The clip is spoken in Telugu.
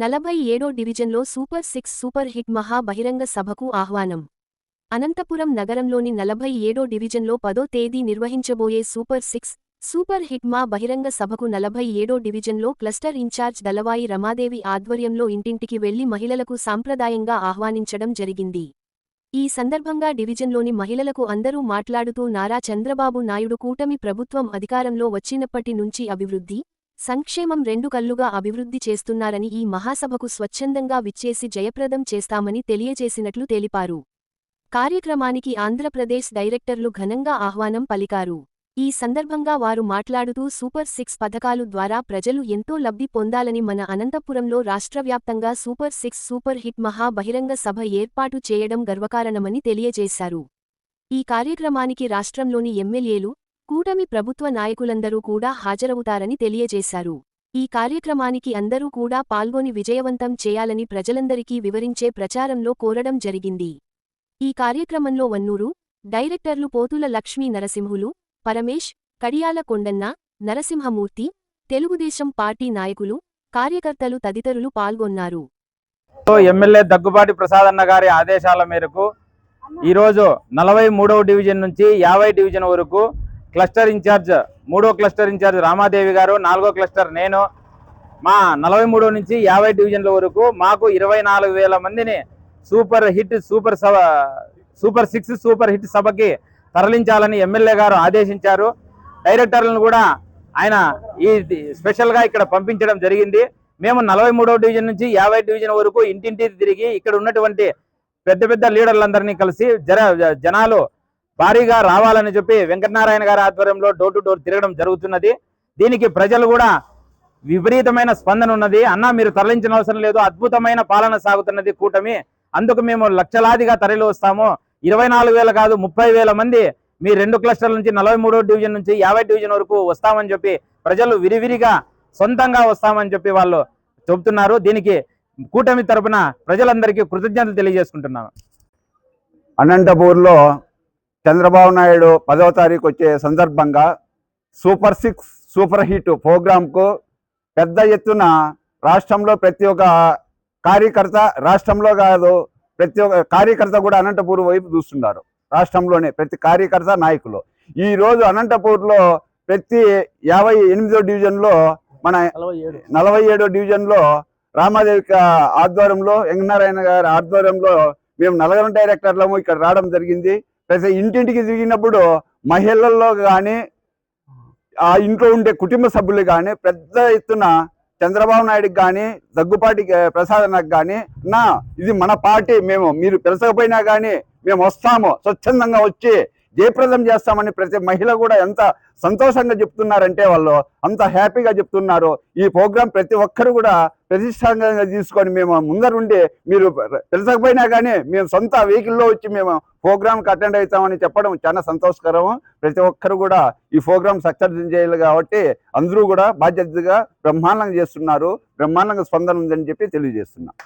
నలభై ఏడో డివిజన్లో సూపర్ సిక్స్ సూపర్ హిట్ మహా బహిరంగ సభకు ఆహ్వానం. అనంతపురం నగరంలోని నలభై ఏడో డివిజన్లో పదో తేదీ నిర్వహించబోయే సూపర్ సిక్స్ సూపర్ హిట్ మా బహిరంగ సభకు నలభై ఏడో డివిజన్లో క్లస్టర్ ఇన్ఛార్జ్ దళవాయి రమాదేవి ఆధ్వర్యంలో ఇంటింటికి వెళ్ళి మహిళలకు సాంప్రదాయంగా ఆహ్వానించడం జరిగింది. ఈ సందర్భంగా డివిజన్లోని మహిళలకు అందరూ మాట్లాడుతూ నారా చంద్రబాబు నాయుడు కూటమి ప్రభుత్వం అధికారంలో వచ్చినప్పటి నుంచి అభివృద్ధి సంక్షేమం రెండు కళ్ళుగా అభివృద్ధి చేస్తున్నారని ఈ మహాసభకు స్వచ్ఛందంగా విచ్చేసి జయప్రదం చేస్తామని తెలియజేసినట్లు తెలిపారు. కార్యక్రమానికి ఆంధ్రప్రదేశ్ డైరెక్టర్లు ఘనంగా ఆహ్వానం పలికారు. ఈ సందర్భంగా వారు మాట్లాడుతూ సూపర్ సిక్స్ పథకాలు ద్వారా ప్రజలు ఎంతో లబ్ధి పొందాలని మన అనంతపురంలో రాష్ట్రవ్యాప్తంగా సూపర్ సిక్స్ సూపర్ హిట్ మహా బహిరంగ సభ ఏర్పాటు చేయడం గర్వకారణమని తెలియజేశారు. ఈ కార్యక్రమానికి రాష్ట్రంలోని ఎమ్మెల్యేలు కూటమి ప్రభుత్వ నాయకులందరూ కూడా హాజరవుతారని తెలియజేశారు. ఈ కార్యక్రమానికి అందరూ కూడా పాల్గొని విజయవంతం చేయాలని ప్రజలందరికీ వివరించే ప్రచారంలో కోరడం జరిగింది. ఈ కార్యక్రమంలో వన్నూరు డైరెక్టర్లు పోతుల లక్ష్మీ నరసింహులు పరమేష్ కడియాల కొండన్న నరసింహమూర్తి తెలుగుదేశం పార్టీ నాయకులు కార్యకర్తలు తదితరులు పాల్గొన్నారు. ఎమ్మెల్యే దగ్గుబాటి ప్రసాదన్న గారి ఆదేశాల మేరకు ఈరోజు నలభై మూడవ డివిజన్ నుంచి యాభై డివిజన్ వరకు క్లస్టర్ ఇన్ఛార్జ్ మూడో క్లస్టర్ ఇన్ఛార్జ్ రామాదేవి గారు నాలుగో క్లస్టర్ నేను. మా నలభై మూడో నుంచి యాభై డివిజన్ల వరకు మాకు ఇరవై నాలుగు వేల మందిని సూపర్ హిట్ సూపర్ సభ సూపర్ సిక్స్ సూపర్ హిట్ సభకి తరలించాలని ఎమ్మెల్యే గారు ఆదేశించారు. డైరెక్టర్లను కూడా ఆయన ఈ స్పెషల్గా ఇక్కడ పంపించడం జరిగింది. మేము నలభై మూడవ డివిజన్ నుంచి యాభై డివిజన్ వరకు ఇంటింటి తిరిగి ఇక్కడ ఉన్నటువంటి పెద్ద పెద్ద లీడర్లందరినీ కలిసి జన జనాలు భారీగా రావాలని చెప్పి వెంకటనారాయణ గారి ఆధ్వర్యంలో డోర్ టు డోర్ తిరగడం జరుగుతున్నది. దీనికి ప్రజలు కూడా విపరీతమైన స్పందన ఉన్నది. అన్న మీరు తరలించిన అవసరం లేదు. అద్భుతమైన పాలన సాగుతున్నది కూటమి. అందుకు మేము లక్షలాదిగా తరలి వస్తాము ఇరవై నాలుగు వేల కాదు ముప్పై వేల మంది మీ రెండు క్లస్టర్ల నుంచి నలభై మూడో డివిజన్ నుంచి యాభై డివిజన్ వరకు వస్తామని చెప్పి ప్రజలు విరివిరిగా సొంతంగా వస్తామని చెప్పి వాళ్ళు చెబుతున్నారు. దీనికి కూటమి తరపున ప్రజలందరికీ కృతజ్ఞతలు తెలియజేసుకుంటున్నాను. అనంతపూర్లో చంద్రబాబు నాయుడు పదవ తారీఖు వచ్చే సందర్భంగా సూపర్ సిక్స్ సూపర్ హిట్ ప్రోగ్రాంకు పెద్ద ఎత్తున రాష్ట్రంలో ప్రతి ఒక్క కార్యకర్త రాష్ట్రంలో కాదు ప్రతి ఒక్క కార్యకర్త కూడా అనంతపూర్ వైపు చూస్తున్నారు. రాష్ట్రంలోనే ప్రతి కార్యకర్త నాయకులు. ఈ రోజు అనంతపూర్లో ప్రతి యాభై ఎనిమిదో డివిజన్లో మన నలభై ఏడో. డివిజన్లో రామాదేవి ఆధ్వర్యంలో వెంకనారాయణ గారి ఆధ్వర్యంలో మేము నలుగురు డైరెక్టర్లము ఇక్కడ రావడం జరిగింది. ప్రతి ఇంటింటికి తిరిగినప్పుడు మహిళల్లో కానీ ఆ ఇంట్లో ఉండే కుటుంబ సభ్యులు కానీ పెద్ద ఎత్తున చంద్రబాబు నాయుడుకి కానీ దగ్గుపాటి గ- ప్రసాద్ కానీ నా ఇది మన పార్టీ మేము మీరు పిలచకపోయినా కానీ మేము వస్తాము స్వచ్ఛందంగా వచ్చి జయప్రదం చేస్తామని ప్రతి మహిళ కూడా ఎంత సంతోషంగా చెప్తున్నారంటే వాళ్ళు అంత హ్యాపీగా చెప్తున్నారు. ఈ ప్రోగ్రాం ప్రతి ఒక్కరు కూడా ప్రతిష్టాంగంగా తీసుకొని మేము ముందరుండి మీరు తెలుసకపోయినా కానీ మేము సొంత వెహికల్లో వచ్చి మేము ప్రోగ్రాంకి అటెండ్ అవుతామని చెప్పడం చాలా సంతోషకరం. ప్రతి ఒక్కరు కూడా ఈ ప్రోగ్రామ్ సక్సెస్ చేయాలి కాబట్టి అందరూ కూడా బాధ్యతగా బ్రహ్మాండంగా చేస్తున్నారు. బ్రహ్మాండంగా స్పందన ఉందని చెప్పి తెలియజేస్తున్నాం.